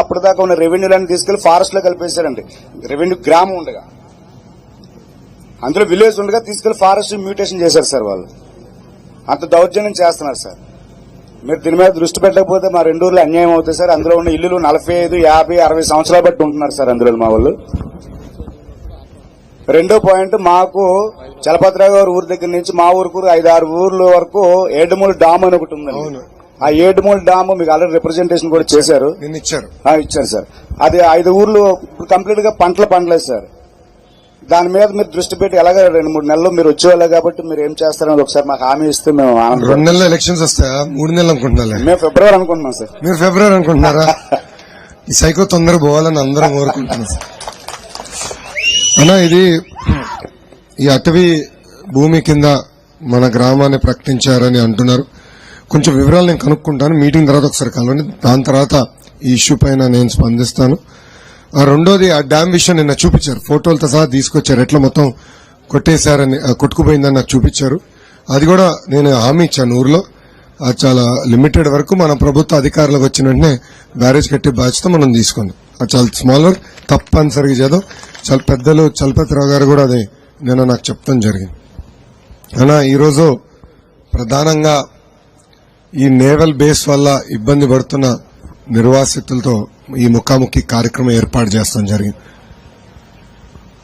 అప్పటిదాకా ఉన్న రెవెన్యూలను తీసుకెళ్ళి ఫారెస్ట్లో కలిపేశారండి. రెవెన్యూ గ్రామం ఉండగా. అందులో విలేజ్ ఉండగా తీసుకెళ్ళి ఫారెస్ట్ మ్యూటేషన్ చేశారు సార్ వాళ్ళు. అంత దౌర్జన్యం చేస్తున్నారు సార్. మీరు దీని మీద దృష్టి పెట్టకపోతే మా రెండు ఊర్లు అన్యాయం అవుతాయి సార్. అందులో ఉన్న ఇల్లులు నలభై ఐదు యాభై అరవై సంవత్సరాలు బట్టి ఉంటున్నారు సార్ అందులో మా వాళ్ళు. రెండో పాయింట్ మాకు చలపతిరావు గారు ఊరి దగ్గర నుంచి మా ఊరుకు ఐదు ఆరు ఊర్ల వరకు ఏడుమూలు డామ్ అని ఒకటి ఉందండి. ఆ ఏడుమూలు డామ్ మీకు ఆల్రెడీ రిప్రజెంటేషన్ కూడా చేశారు. నిన్న ఇచ్చారు. ఆ, ఇచ్చారు సార్. అది ఐదు ఊర్లు ఇప్పుడు కంప్లీట్గా పంటలు పండలేదు సార్. దాని మీద మీరు దృష్టి పెట్టి ఎలాగ రెండు మూడు నెలలు మీరు వచ్చేవాళ్ళు కాబట్టి మీరు ఏం చేస్తారని ఒకసారి మాకు హామీ ఇస్తే మేము రెండు నెలల ఎలక్షన్స్ వస్తాయా? మూడు నెలలు అనుకుంటున్నా మేము ఫిబ్రవరి అనుకుంటున్నాం సార్. మీరు ఫిబ్రవరి అనుకుంటున్నారా? ఈ సైకో తొందర పోవాలని అందరం కోరుకుంటున్నాం అన్నా ఇది ఈ అటవీ భూమి కింద మన గ్రామాన్ని ప్రకటించారని అంటున్నారు. కొంచెం వివరాలు నేను కనుక్కుంటాను. మీటింగ్ తర్వాత ఒకసారి కలవండి. దాని తర్వాత ఈ ఇష్యూ పైన నేను స్పందిస్తాను. ఆ రెండోది ఆ డ్యామ్ విషయం నిన్న చూపించారు. ఫోటోలతో సహా తీసుకొచ్చారు. ఎట్లా మొత్తం కొట్టేశారని కొట్టుకుపోయిందని నాకు చూపించారు. అది కూడా నేను హామీ ఇచ్చాను ఊర్లో. అది చాలా లిమిటెడ్ వరకు మన ప్రభుత్వ అధికారులకు వచ్చిన వెంటనే బ్యారేజ్ కట్టే బాధ్యత మనం తీసుకుందాం చాలా స్మాల్ వర్క్ తప్పనిసరిగా చేద్దాం. చాలా పెద్దలు చలపతిరావు గారు కూడా అది నేను నాకు చెప్తాం జరిగింది. అన్నా ఈరోజు ప్రధానంగా ఈ నేవల్ బేస్ వల్ల ఇబ్బంది పడుతున్న నిర్వాసితులతో ఈ ముఖాముఖి కార్యక్రమం ఏర్పాటు చేస్తాం జరిగింది.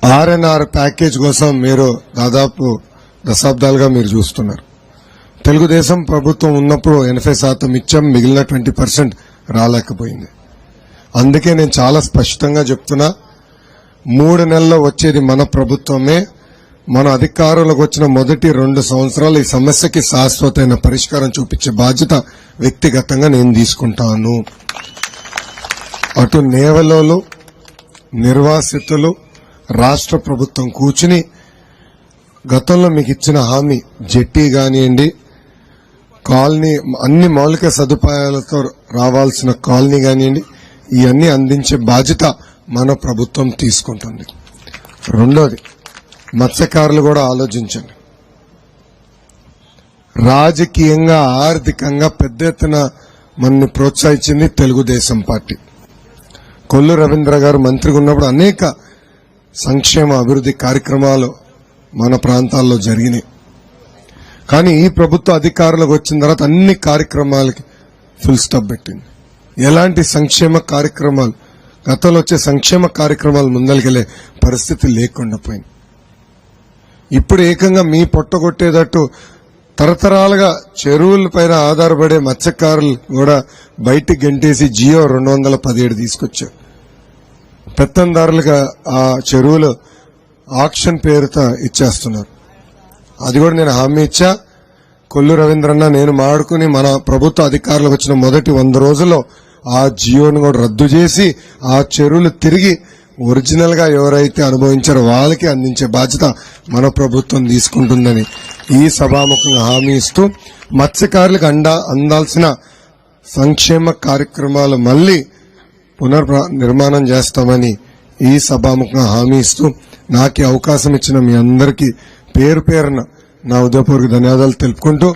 ఆర్ఎన్ఆర్ ప్యాకేజ్ కోసం మీరు దాదాపు దశాబ్దాలుగా మీరు చూస్తున్నారు. తెలుగుదేశం ప్రభుత్వం ఉన్నప్పుడు ఎనభై శాతం ఇచ్చాం మిగిలిన ట్వంటీ పర్సెంట్ రాలేకపోయింది. అందుకే నేను చాలా స్పష్టంగా చెప్తున్నా మూడు నెలల్లో వచ్చేది మన ప్రభుత్వమే మన అధికారంలోకి వచ్చిన మొదటి రెండు సంవత్సరాలు ఈ సమస్యకి శాశ్వతమైన పరిష్కారం చూపించే బాధ్యత వ్యక్తిగతంగా నేను తీసుకుంటాను. అటు నేవలలో నిర్వాసితులు రాష్ట్ర ప్రభుత్వం కూర్చుని గతంలో మీకు ఇచ్చిన హామీ జెట్టి కానివ్వండి కాలనీ అన్ని మౌలిక సదుపాయాలతో రావాల్సిన కాలనీ కానివ్వండి ఇవన్నీ అందించే బాధ్యత మన ప్రభుత్వం తీసుకుంటుంది. రెండోది మత్స్యకారులు కూడా ఆలోచించండి. రాజకీయంగా ఆర్థికంగా పెద్ద ఎత్తున మనని ప్రోత్సహించింది తెలుగుదేశం పార్టీ. కొల్లు రవీంద్ర గారు మంత్రిగా ఉన్నప్పుడు అనేక సంక్షేమ అభివృద్ధి కార్యక్రమాలు మన ప్రాంతాల్లో జరిగినాయి. కానీ ఈ ప్రభుత్వ అధికారులకు వచ్చిన తర్వాత అన్ని కార్యక్రమాలకి ఫుల్ స్టాప్ పెట్టింది. ఎలాంటి సంక్షేమ కార్యక్రమాలు గతంలో వచ్చే సంక్షేమ కార్యక్రమాలు ముందలికెళ్ళే పరిస్థితి లేకుండా పోయింది. ఇప్పుడు ఏకంగా మీ పొట్టగొట్టేటట్టు తరతరాలుగా చెరువుల పైన ఆధారపడే మత్స్యకారులు కూడా బయటికి గెంటేసి జియో రెండు వందల పదిహేడు తీసుకొచ్చారు. పెత్తందారులుగా ఆ చెరువులు ఆక్షన్ పేరుతో ఇచ్చేస్తున్నారు. అది కూడా నేను హామీ ఇచ్చా. కొల్లు రవీంద్రన్న నేను మాడుకుని మన ప్రభుత్వ అధికారులకు వచ్చిన మొదటి వంద రోజుల్లో ఆ జియోను కూడా రద్దు చేసి ఆ చెరువులు తిరిగి ఒరిజినల్గా ఎవరైతే అనుభవించారో వాళ్ళకి అందించే బాధ్యత మన ప్రభుత్వం తీసుకుంటుందని ఈ సభాముఖంగా హామీ ఇస్తూ మత్స్యకారులకు అండా అందాల్సిన సంక్షేమ కార్యక్రమాలు మళ్ళీ పునర్ నిర్మాణం చేస్తామని ఈ సభాముఖంగా హామీ ఇస్తూ నాకు అవకాశం ఇచ్చిన మీ అందరికీ పేరు పేరున నా ఉదయపూర్వక ధన్యవాదాలు తెలుపుకుంటూ